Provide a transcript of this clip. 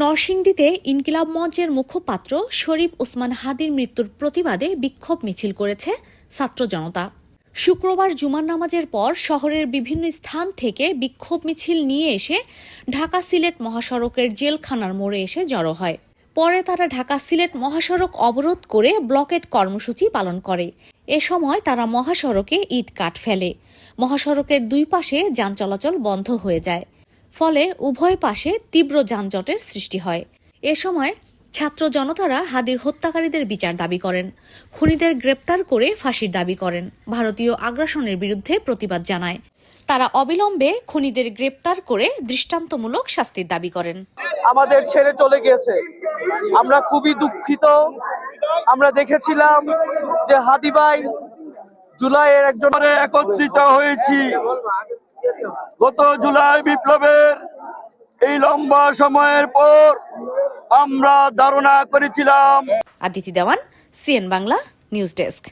নরসিংদীতে ইনকিলাব মঞ্চের মুখপাত্র শরীফ ওসমান হাদির মৃত্যুর প্রতিবাদে বিক্ষোভ মিছিল করেছে ছাত্র জনতা। শুক্রবার জুমার নামাজের পর শহরের বিভিন্ন স্থান থেকে বিক্ষোভ মিছিল নিয়ে এসে ঢাকা সিলেট মহাসড়কের জেলখানার মোড়ে এসে জড়ো হয়। পরে তারা ঢাকা সিলেট মহাসড়ক অবরোধ করে ব্লকেট কর্মসূচি পালন করে। এ সময় তারা মহাসড়কে ইট কাঠ ফেলে। মহাসড়কের দুই পাশে যান চলাচল বন্ধ হয়ে যায়। ফলে উভয় পাশে তীব্র যানজটের সৃষ্টি হয়। এ সময় ছাত্র জনতারা হাদির হত্যাকারীদের বিচার দাবি করেন। খুনিদের গ্রেপ্তার করে ফাঁসির দাবি করেন। ভারতীয় আগ্রাসনের বিরুদ্ধে প্রতিবাদ জানায়। তারা অবিলম্বে খুনিদের গ্রেপ্তার করে দৃষ্টান্তমূলক শাস্তির দাবি করেন। আমাদের ছেড়ে চলে গিয়েছে। আমরা খুবই দুঃখিত। আমরা দেখেছিলাম যে হাদি ভাই জুলাইয়ের একজন একত্রিত হয়েছি। গত জুলাই বিপ্লবের এই লম্বা সময়ের পর আমরা ধারণা করেছিলাম। Aditi Dewan, CN Bangla, news desk.